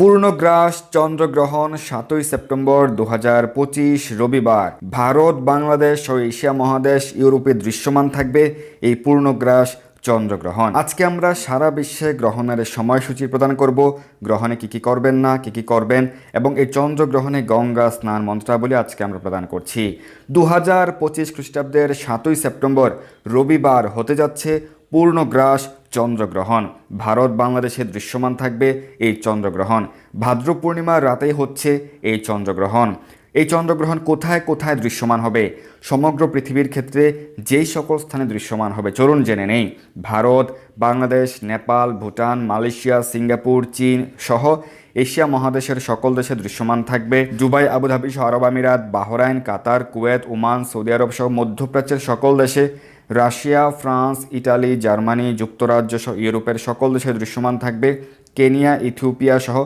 পূর্ণগ্রাস চন্দ্রগ্রহণ সাতই সেপ্টেম্বর দু রবিবার। ভারত, বাংলাদেশ ও এশিয়া মহাদেশ ইউরোপে দৃশ্যমান থাকবে এই পূর্ণগ্রাস চন্দ্রগ্রহণ। আজকে আমরা সারা বিশ্বে গ্রহণের সময়সূচি প্রদান করব। গ্রহণে কি কি করবেন না, কি কি করবেন এবং এই চন্দ্রগ্রহণে গঙ্গা স্নান মন্ত্রাবলী আজকে আমরা প্রদান করছি। দু হাজার পঁচিশ খ্রিস্টাব্দের সাতই সেপ্টেম্বর রবিবার হতে যাচ্ছে পূর্ণগ্রাস চন্দ্রগ্রহণ। ভারত বাংলাদেশে দৃশ্যমান থাকবে এই চন্দ্রগ্রহণ। ভাদ্র পূর্ণিমার রাতেই হচ্ছে এই চন্দ্রগ্রহণ। এই চন্দ্রগ্রহণ কোথায় কোথায় দৃশ্যমান হবে? সমগ্র পৃথিবীর ক্ষেত্রে যেই সকল স্থানে দৃশ্যমান হবে, চলুন জেনে নেই। ভারত, বাংলাদেশ, নেপাল, ভুটান, মালয়েশিয়া, সিঙ্গাপুর, চীন সহ এশিয়া মহাদেশের সকল দেশে দৃশ্যমান থাকবে। দুবাই, আবুধাবি, সহ আরব আমিরাত, Bahrain, Qatar, Kuwait, Oman, Saudi আরব সহ মধ্যপ্রাচ্যের সকল দেশে রাশিয়া, ফ্রান্স ইটালি জার্মানি, যুক্তরাজ্য সহ ইউরোপের সকল দেশে দৃশ্যমান থাকবে কেনিয়া, ইথিওপিয়া সহ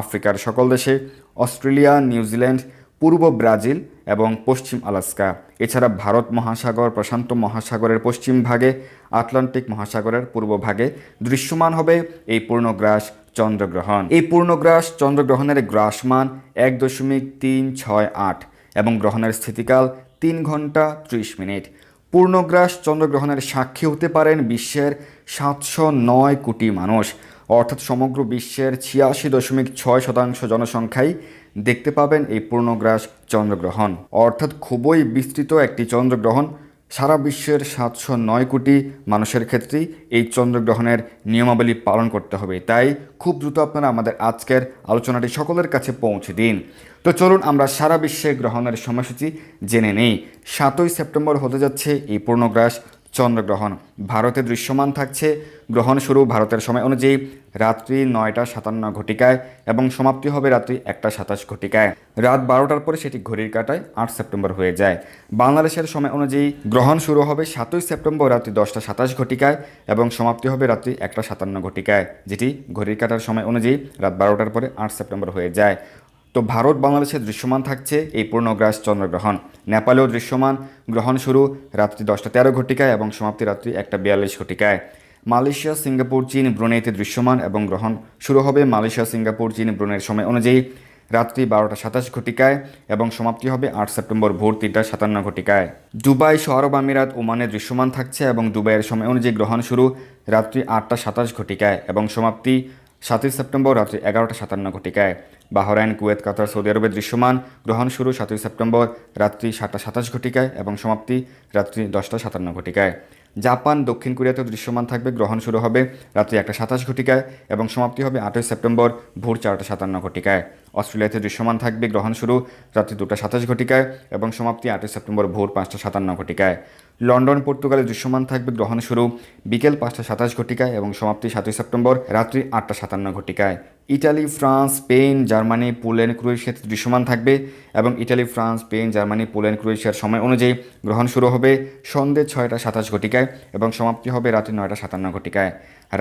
আফ্রিকার সকল দেশে, অস্ট্রেলিয়া নিউজিল্যান্ড পূর্ব ব্রাজিল এবং পশ্চিম আলাস্কা। এছাড়া ভারত মহাসাগর, প্রশান্ত মহাসাগরের পশ্চিম ভাগে, আটলান্টিক মহাসাগরের পূর্ব ভাগে দৃশ্যমান হবে এই পূর্ণগ্রাস চন্দ্রগ্রহণ। এই পূর্ণগ্রাস চন্দ্রগ্রহণের গ্রাসমান এক দশমিক তিন ছয় আট এবং গ্রহণের স্থিতিকাল তিন ঘণ্টা ত্রিশ মিনিট। পূর্ণগ্রাস চন্দ্রগ্রহণের সাক্ষী হতে পারেন বিশ্বের সাতশো নয় কোটি মানুষ। অর্থাৎ সমগ্র বিশ্বের ছিয়াশি দশমিক ছয় শতাংশ জনসংখ্যাই দেখতে পাবেন এই পূর্ণগ্রাস চন্দ্রগ্রহণ। অর্থাৎ খুবই বিস্তৃত একটি চন্দ্রগ্রহণ। সারা বিশ্বের সাতশো নয় কোটি মানুষের ক্ষেত্রেই এই চন্দ্রগ্রহণের নিয়মাবলী পালন করতে হবে। তাই খুব দ্রুত আপনারা আমাদের আজকের আলোচনাটি সকলের কাছে পৌঁছে দিন। তো চলুন আমরা সারা বিশ্বে গ্রহণের সময়সূচি জেনে নেই। সাতই সেপ্টেম্বর হতে যাচ্ছে এই পূর্ণগ্রাস। চন্দ্রগ্রহণ। ভারতে দৃশ্যমান থাকছে গ্রহণ শুরু ভারতের সময় অনুযায়ী রাত্রি নয়টা সাতান্ন ঘটিকায় এবং সমাপ্তি হবে রাত্রি একটা সাতাশ ঘটিকায়। রাত বারোটার পরে সেটি ঘড়ির কাটায় আট সেপ্টেম্বর হয়ে যায়। বাংলাদেশের সময় অনুযায়ী গ্রহণ শুরু হবে সাতই সেপ্টেম্বর রাত্রি দশটা সাতাশ ঘটিকায় এবং সমাপ্তি হবে রাত্রি একটা সাতান্ন ঘটিকায়, যেটি ঘড়ির কাটার সময় অনুযায়ী রাত বারোটার পরে আট সেপ্টেম্বর হয়ে যায়। তো ভারত বাংলাদেশে দৃশ্যমান থাকছে এই পূর্ণগ্রাস চন্দ্রগ্রহণ। নেপালেও দৃশ্যমান গ্রহণ শুরু রাত্রি দশটা তেরো ঘটিকায় এবং সমাপ্তি রাত্রি একটা বিয়াল্লিশ ঘটিকায়। মালয়েশিয়া, সিঙ্গাপুর, চীন ব্রুনেইতে দৃশ্যমান এবং গ্রহণ শুরু হবে মালয়েশিয়া, সিঙ্গাপুর, চীন, ব্রুনের সময় অনুযায়ী রাত্রি বারোটা সাতাশ ঘটিকায় এবং সমাপ্তি হবে আট সেপ্টেম্বর ভোর তিনটা সাতান্ন ঘটিকায়। দুবাই সহ আরব আমিরাত ওমানে দৃশ্যমান থাকছে এবং দুবাইয়ের সময় অনুযায়ী গ্রহণ শুরু রাত্রি আটটা সাতাশ ঘটিকায় এবং সমাপ্তি সাতই সেপ্টেম্বর রাত্রি এগারোটা সাতান্ন ঘটিকায়। বাহরাইন, কুয়েত, কাতার, সৌদি আরবে দৃশ্যমান গ্রহণ শুরু সাতই সেপ্টেম্বর রাত্রি সাতটা সাতাশ ঘটিকায় এবং সমাপ্তি রাত্রি দশটা সাতান্ন ঘটিকায়। জাপান, দক্ষিণ কোরিয়াতেও দৃশ্যমান থাকবে, গ্রহণ শুরু হবে রাত্রি একটা সাতাশ ঘটিকায় এবং সমাপ্তি হবে আটই সেপ্টেম্বর ভোর চারটা সাতান্ন ঘটিকায়। অস্ট্রেলিয়াতে দৃশ্যমান থাকবে গ্রহণ শুরু রাত্রি দুটা সাতাশ ঘটিকায় এবং সমাপ্তি আটই সেপ্টেম্বর ভোর পাঁচটা সাতান্ন ঘটিকায়। লন্ডন, পর্তুগালে দৃশ্যমান থাকবে গ্রহণ শুরু বিকেল পাঁচটা সাতাশ ঘটিকায় এবং সমাপ্তি সাতই সেপ্টেম্বর রাত্রি আটটা সাতান্ন ঘটিকায়। Italy, France, Spain, Germany, Poland ক্রোয়েশিয়াতে দৃশ্যমান থাকবে এবং Italy, France, Spain, Germany, Poland, ক্রোয়েশিয়ার সময় অনুযায়ী গ্রহণ শুরু হবে সন্ধ্যে ছয়টা সাতাশ ঘটিকায় এবং সমাপ্তি হবে রাত্রি নয়টা সাতান্ন ঘটিকায়।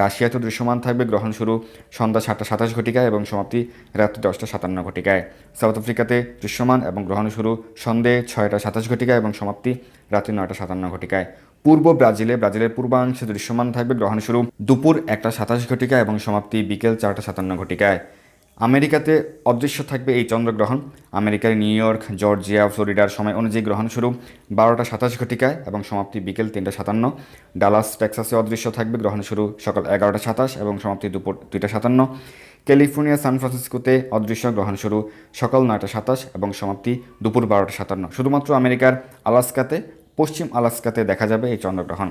রাশিয়াতে দৃশ্যমান থাকবে গ্রহণ শুরু সন্ধ্যা সাতটা সাতাশ ঘটিকায় এবং সমাপ্তি রাত্রি দশটা সাতান্ন ঘটিকায়। সাউথ আফ্রিকাতে দৃশ্যমান এবং গ্রহণ শুরু সন্ধ্যে ছয়টা সাতাশ ঘটিকায় এবং সমাপ্তি রাত্রি নয়টা সাতান্ন ঘটিকায়। পূর্ব ব্রাজিলে, ব্রাজিলের পূর্বাংশে দৃশ্যমান থাকবে, গ্রহণ শুরু দুপুর একটা সাতাশ ঘটিকা এবং সমাপ্তি বিকেল চারটা সাতান্ন ঘটিকায়। আমেরিকাতে অদৃশ্য থাকবে এই চন্দ্রগ্রহণ। আমেরিকার নিউ ইয়র্ক, জর্জিয়া, ফ্লোরিডার সময় অনুযায়ী গ্রহণ শুরু বারোটা সাতাশ ঘটিকায় এবং সমাপ্তি বিকেল তিনটা সাতান্ন। ডালাস, টেক্সাসে অদৃশ্য থাকবে, গ্রহণ শুরু সকাল এগারোটা সাতাশ এবং সমাপ্তি দুপুর দুইটা সাতান্ন। ক্যালিফোর্নিয়া, সান ফ্রান্সিসকোতে অদৃশ্য গ্রহণ শুরু সকাল নয়টা সাতাশ এবং সমাপ্তি দুপুর বারোটা সাতান্ন। শুধুমাত্র আমেরিকার আলাস্কাতে পশ্চিম আলাস্কাতে দেখা যাবে এই চন্দ্রগ্রহণ।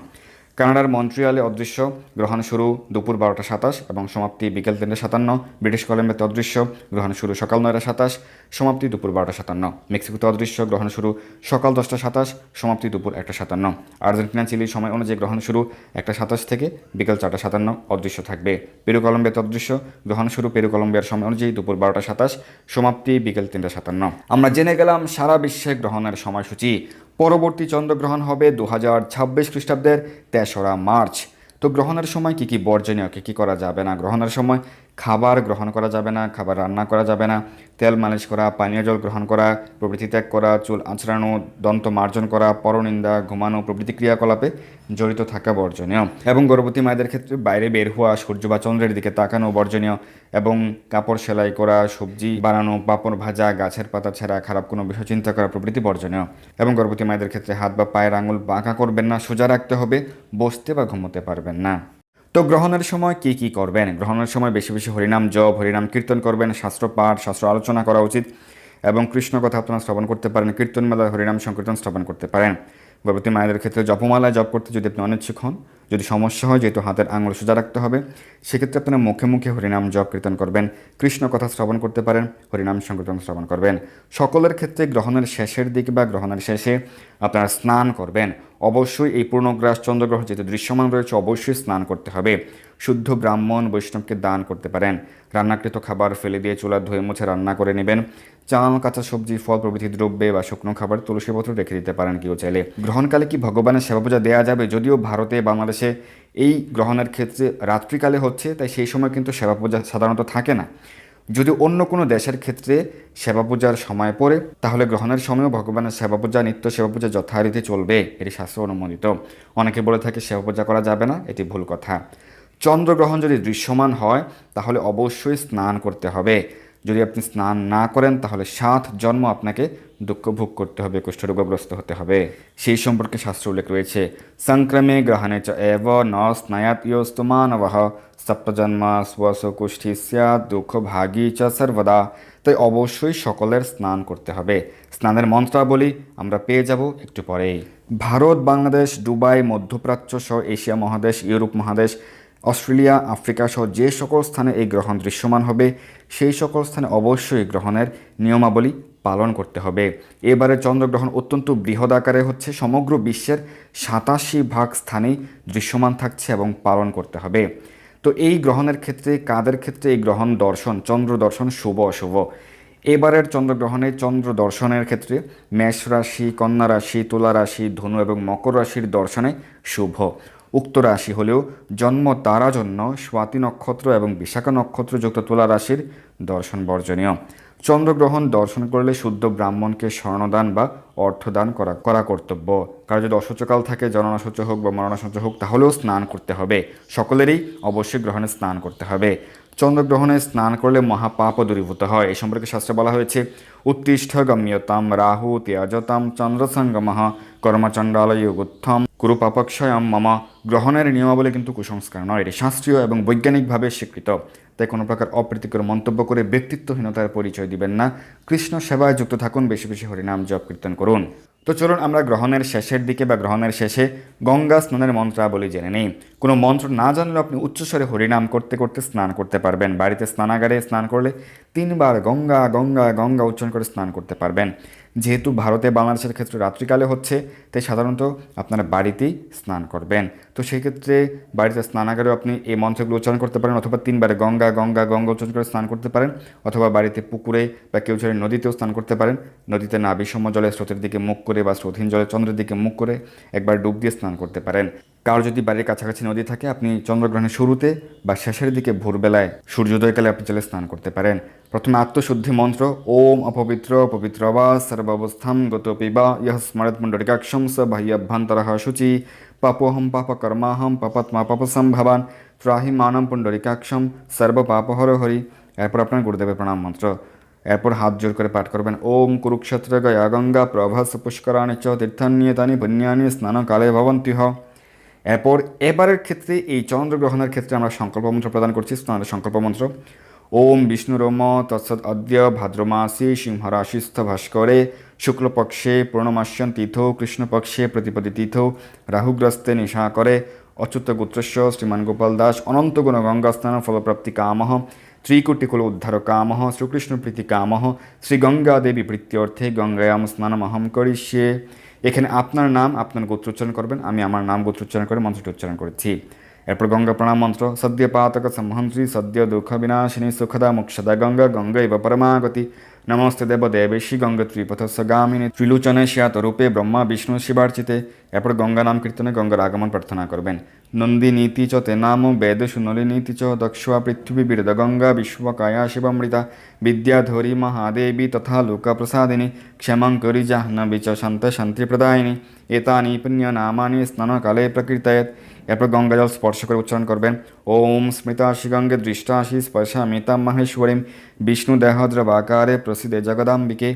কানাডার মন্ট্রিয়ালে অদৃশ্য গ্রহণ শুরু দুপুর বারোটা সাতাশ এবং সমাপ্তি বিকেল তিনটে সাতান্ন। ব্রিটিশ কলম্বিয়াতে অদৃশ্য গ্রহণ শুরু সকাল নয়টা সাতাশ, সমাপ্তি দুপুর বারোটা সাতান্ন। মেক্সিকোতে অদৃশ্য গ্রহণ শুরু সকাল দশটা সাতাশ, সমাপ্তি দুপুর একটা সাতান্ন। আর্জেন্টিনা চিলির সময় অনুযায়ী গ্রহণ শুরু একটা সাতাশ থেকে বিকেল চারটা সাতান্ন অদৃশ্য থাকবে। পেরু কলম্বিয়াতে অদৃশ্য গ্রহণ শুরু পেরু কলম্বিয়ার সময় অনুযায়ী দুপুর বারোটা সাতাশ, সমাপ্তি বিকেল তিনটা সাতান্ন। আমরা জেনে গেলাম সারা বিশ্বে গ্রহণের সময়সূচি। পরবর্তী চন্দ্রগ্রহণ হবে দু হাজার ছাব্বিশ খ্রিস্টাব্দের তেসরা মার্চ। তো গ্রহণের সময় কী কী বর্জনীয়, কী কী করা যাবে না? গ্রহণের সময় খাবার গ্রহণ করা যাবে না, খাবার রান্না করা যাবে না, তেল মালিশ করা, পানীয় জল গ্রহণ করা, প্রভৃতি ত্যাগ করা, চুল আঁচড়ানো, দন্ত মার্জন করা, পরনিন্দা, ঘুমানো, প্রভৃতি ক্রিয়াকলাপে জড়িত থাকা বর্জনীয়। এবং গর্ভবতী মায়েদের ক্ষেত্রে বাইরে বের হওয়া, সূর্য বা চন্দ্রের দিকে তাকানো বর্জনীয়। এবং কাপড় সেলাই করা, সবজি বানানো, পাপড় ভাজা, গাছের পাতা ছেঁড়া, খারাপ কোনো বিষয় চিন্তা করা প্রভৃতি বর্জনীয়। এবং গর্ভবতী মায়েদের ক্ষেত্রে হাত বা পায়ের আঙুল বাঁকা করবেন না, সোজা রাখতে হবে, বসতে বা ঘুমোতে পারবেন না। তো গ্রহণের সময় কি কি করবেন? গ্রহণের সময় বেশি বেশি হরিনাম জপ, হরিনাম কীর্তন করবেন, শাস্ত্র পাঠ, শাস্ত্র আলোচনা করা উচিত এবং কৃষ্ণ কথা আপনারা শ্রবণ করতে পারেন, কীর্তন মেলায় হরিনাম সংকীর্তন স্থাপন করতে পারেন। গর্ভবতী মায়েদের ক্ষেত্রে জপমালায় জপ করতে যদি আপনি অনিচ্ছুক হন, যদি সমস্যা হয়, যেহেতু হাতের আঙুল সোজা রাখতে হবে, সেক্ষেত্রে আপনারা মুখে মুখে হরিনাম জপ কীর্তন করবেন, কৃষ্ণ কথা শ্রবণ করতে পারেন, হরিনাম সংকীর্তন শ্রবণ করবেন। সকলের ক্ষেত্রে গ্রহণের শেষের দিকে বা গ্রহণের শেষে আপনারা স্নান করবেন। অবশ্যই এই পূর্ণগ্রাস চন্দ্রগ্রহ যেহেতু দৃশ্যমান রয়েছে, অবশ্যই স্নান করতে হবে। শুদ্ধ ব্রাহ্মণ বৈষ্ণবকে দান করতে পারেন। রান্নাকৃত খাবার ফেলে দিয়ে চুলা ধুয়ে মুছে রান্না করে নেবেন। চাল, কাঁচা সবজি, ফল প্রভৃতি দ্রব্যে বা শুকনো খাবার তুলসী পত্র রেখে দিতে পারেন কেউ চাইলে। গ্রহণকালে কি ভগবানের সেবা পূজা দেওয়া যাবে? যদিও ভারতে, বাংলাদেশে এই গ্রহণের ক্ষেত্রে রাত্রিকালে হচ্ছে, তাই সেই সময় কিন্তু সেবা পূজা সাধারণত থাকে না। যদি অন্য কোনো দেশের ক্ষেত্রে সেবা পূজার সময় পড়ে, তাহলে গ্রহণের সময়ও ভগবানের সেবা পূজা নিত্য সেবা পূজা যথারীতি চলবে, এটি শাস্ত্র অনুমোদিত। অনেকে বলে থাকে সেবা পূজা করা যাবে না, এটি ভুল কথা। চন্দ্রগ্রহণ যদি দৃশ্যমান হয়, তাহলে অবশ্যই স্নান করতে হবে। যদি আপনি স্নান না করেন, তাহলে সাত জন্ম আপনাকে দুঃখ ভোগ করতে হবে, কুষ্ঠরোগগ্রস্ত হতে হবে। সেই সম্পর্কে শাস্ত্র উল্লেখ রয়েছে, সংক্রমে গ্রহণে চ এব ন স্নায়াত ইয়স্তু মানবহ সপ্তজন্ম স্বস কুষ্ঠি স্যাৎ দুঃখ ভাগী চ সর্বদা। তাই অবশ্যই সকলের স্নান করতে হবে। স্নানের মন্ত্রাবলী আমরা পেয়ে যাব একটু পরেই। ভারত, বাংলাদেশ, দুবাই, মধ্যপ্রাচ্য সহ এশিয়া মহাদেশ, ইউরোপ মহাদেশ অস্ট্রেলিয়া, আফ্রিকা সহ যে সকল স্থানে এই গ্রহণ দৃশ্যমান হবে, সেই সকল স্থানে অবশ্যই গ্রহণের নিয়মাবলী পালন করতে হবে। এবারে চন্দ্রগ্রহণ অত্যন্ত বৃহৎ আকারে হচ্ছে, সমগ্র বিশ্বের সাতাশি ভাগ স্থানেই দৃশ্যমান থাকছে এবং পালন করতে হবে। তো এই গ্রহণের ক্ষেত্রে, কাদের ক্ষেত্রে এই গ্রহণ দর্শন? চন্দ্র দর্শন শুভ অশুভ। এবারের চন্দ্রগ্রহণে চন্দ্র দর্শনের ক্ষেত্রে মেষ রাশি, কন্যা রাশি, তুলা রাশি, ধনু এবং মকর রাশির দর্শনে শুভ। উক্ত রাশি হলেও জন্ম তারা জন্য, স্বাতি নক্ষত্র এবং বিশাখা নক্ষত্রযুক্ত তুলা রাশির দর্শন বর্জনীয়। চন্দ্রগ্রহণ দর্শন করলে শুদ্ধ ব্রাহ্মণকে স্বর্ণদান বা অর্থদান করা করা কর্তব্য। কারও যদি অসুচকাল থাকে জননাসূচ হোক বা মরণাসূচ হোক, তাহলেও স্নান করতে হবে। সকলেরই অবশ্যই গ্রহণে স্নান করতে হবে। চন্দ্রগ্রহণে স্নান করলে মহাপাপও দূরীভূত হয়। এই সম্পর্কে শাস্ত্রে বলা হয়েছে উত্তিষ্ঠ গম্যতাম রাহু ত্যাজতাম চন্দ্রসঙ্গম কর্মচণ্ডালয়োগুত্থম কুরু পাপক্ষয়ম মম। গ্রহণের নিয়মাবলী কিন্তু কুসংস্কার নয়, এটি শাস্ত্রীয় এবং বৈজ্ঞানিকভাবে স্বীকৃত। তাই কোনো প্রকার অপ্রীতিকর মন্তব্য করে ব্যক্তিত্বহীনতার পরিচয় দিবেন না। কৃষ্ণ সেবায় যুক্ত থাকুন, বেশি বেশি হরিনাম জপ কীর্তন করুন। তো চলুন আমরা গ্রহণের শেষের দিকে বা গ্রহণের শেষে গঙ্গা স্নানের মন্ত্রাবলী জেনে নিই। কোনো মন্ত্র না জানলেও আপনি উচ্চস্বরে হরিনাম করতে করতে স্নান করতে পারবেন। বাড়িতে স্নানাগারে স্নান করলে তিনবার গঙ্গা গঙ্গা গঙ্গা উচ্চারণ করে স্নান করতে পারবেন। যেহেতু ভারতে বাংলাদেশের ক্ষেত্রে রাত্রিকালে হচ্ছে, তাই সাধারণত আপনারা বাড়িতেই স্নান করবেন। তো সেই ক্ষেত্রে বাড়িতে স্নানাগারেও আপনি এই মন্ত্রগুলো উচ্চারণ করতে পারেন অথবা তিনবারে গঙ্গা গঙ্গা গঙ্গা উচ্চারণ করে স্নান করতে পারেন অথবা বাড়িতে পুকুরে বা কেউ ছেড়ে নদীতেও স্নান করতে পারেন, নদীতে না বিষম জলে স্রোতের দিকে মুখ করে বা স্রোতহীন জলে চন্দ্রের দিকে মুখ করে একবার ডুব দিয়ে স্নান করতে পারেন। কারও যদি বাড়ির কাছাকাছি নদী থাকে, আপনি চন্দ্রগ্রহণের শুরুতে বা শেষের দিকে ভোরবেলায় সূর্যোদয়কালে আপনি চলে স্নান করতে পারেন। প্রথমে আত্মশুদ্ধি মন্ত্র, ওম অপবিত্র, পবিত্র বা সর্বাবস্থাম গত পিবা ইহ স্মরত পুণ্ডরিকাক্ষম স বাহ্যাভ্যন্তর শুচি, পাপোহম পাপ কর্মাহম পাপাত্মা পাপসম্ভবান, ত্রাহি মানম পুণ্ডরিকাক্ষম সর্ব পাপহর হরি। এরপর আপনার গুরুদেবের প্রণাম মন্ত্র। এরপর হাত জোর করে পাঠ করবেন। ওম কুরুক্ষেত্র গয়া গঙ্গা প্রভাস পুষ্করাণি চ তীর্থান্যতানি পুণ্যানি স্নানকালে ভবন্তি হ এরপর এবারের ক্ষেত্রে এই চন্দ্রগ্রহণের ক্ষেত্রে আমরা সংকল্প মন্ত্র প্রদান করছি, স্নানের সংকল্প মন্ত্র। ওম বিষ্ণুরম তৎসৎ অদ্য ভাদ্রমাসি সিংহরাশিস্থ ভাস্করে শুক্লপক্ষে পূর্ণমাস্যন তীর্থ কৃষ্ণপক্ষে প্রতিপদী তীর্থ রাহুগ্রস্তে নিশা করে অচ্যুত গোত্রস্য শ্রীমান গোপাল দাস অনন্ত গুণ গঙ্গাস্নান ফলপ্রাপ্তি কামহ। ত্রিকুটিকুল উদ্ধার কাম শ্রীকৃষ্ণ প্রীতি কাম শ্রী গঙ্গা দেবী প্রীত্যর্থে গঙ্গায়াম স্নানমহম করিষ্যে এখানে আপনার নাম, আপনার গোত্র উচ্চারণ করবেন, আমি আমার নাম, গোত্র উচ্চারণ করে, মন্ত্রটি উচ্চারণ করেছি। এরপর গঙ্গা প্রণাম মন্ত্র সদ্য পাতক সংহন্ত্রী সদ্য দুঃখ বিনাশিনী, সুখদা মুক্ষদা গঙ্গা গঙ্গা ইব পরমাগতি। নমস্তে দেব দেবেশী গঙ্গা ত্রিপথস্য গামিনী ত্রিলোচনে শ্যাত রূপে ব্রহ্মা বিষ্ণু শিবার্চিতে। এরপর গঙ্গা নাম কীর্তনে গঙ্গার আগমন প্রার্থনা করবেন। নন্দী নীতি চ তে নাম বেদ সুনলি নীতি চ দক্ষা পৃথিবী বিরদ গঙ্গা বিশ্বকায়া শিবমৃতা। বিদ্যাধরী মহাদেবী তথা লোকপ্রসাদিনী। ক্ষমং করি জাহ্নবী চ শান্ত শান্তিপ্রদায়িনী। এতানি পুণ্যনামানি স্নানকালে প্রকৃতয়েত এরপর গঙ্গাজল স্পর্শ করে উচ্চারণ করবেন। ওম স্মৃতাশি গঙ্গে দৃষ্টাশি স্পর্শা মিতাম মাহেশ্বরীম। বিষ্ণু দেহদ্রবাকারে প্রসিদ্ধে জগদাম্বিকে।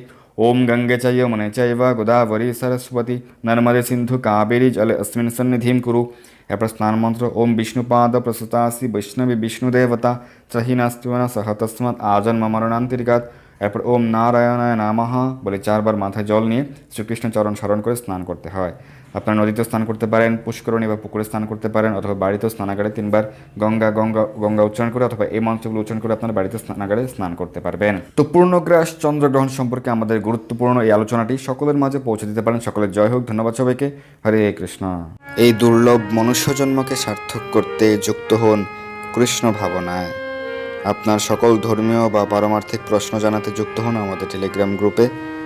ওম গঙ্গে চৈব মনে বা গোদাবরী সরস্বতী। নর্মদে সিন্ধু কাবেরী জলে অস্মিন সন্নিধিম কুরু। এরপর স্নান মন্ত্র ওম বিষ্ণুপাদ প্রসূতাসি বৈষ্ণবী বিষ্ণু দেবতা। ত্রহি সহ তস্মাৎ আজন্ম মরণান্তরিকাত এরপর ওম নারায়ণায় নামাহা বলে চারবার মাথায় জল নিয়ে শ্রীকৃষ্ণ চরণ স্মরণ করে স্নান করতে হয়। আপনারা নদীতে স্নান করতে পারেন, পুষ্করণী বা পুকুরে স্নান করতে পারেন, অথবা বাড়িতেও স্নানাগারে তিনবার গঙ্গা গঙ্গা গঙ্গা উচ্চারণ করে অথবা এই মন্ত্রগুলো উচ্চারণ করে আপনারা বাড়িতে স্নানাগারে স্নান করতে পারবেন। তো পূর্ণগ্রাস চন্দ্রগ্রহণ সম্পর্কে আমাদের গুরুত্বপূর্ণ এই আলোচনাটি সকলের মাঝে পৌঁছে দিতে পারেন। সকলের জয় হোক, ধন্যবাদ সবাইকে। হরে কৃষ্ণ। এই দুর্লভ মনুষ্য জন্মকে সার্থক করতে যুক্ত হন কৃষ্ণ ভাবনায়। আপনার সকল ধর্মীয় বা পারমার্থিক প্রশ্ন জানাতে যুক্ত হন আমাদের টেলিগ্রাম গ্রুপে।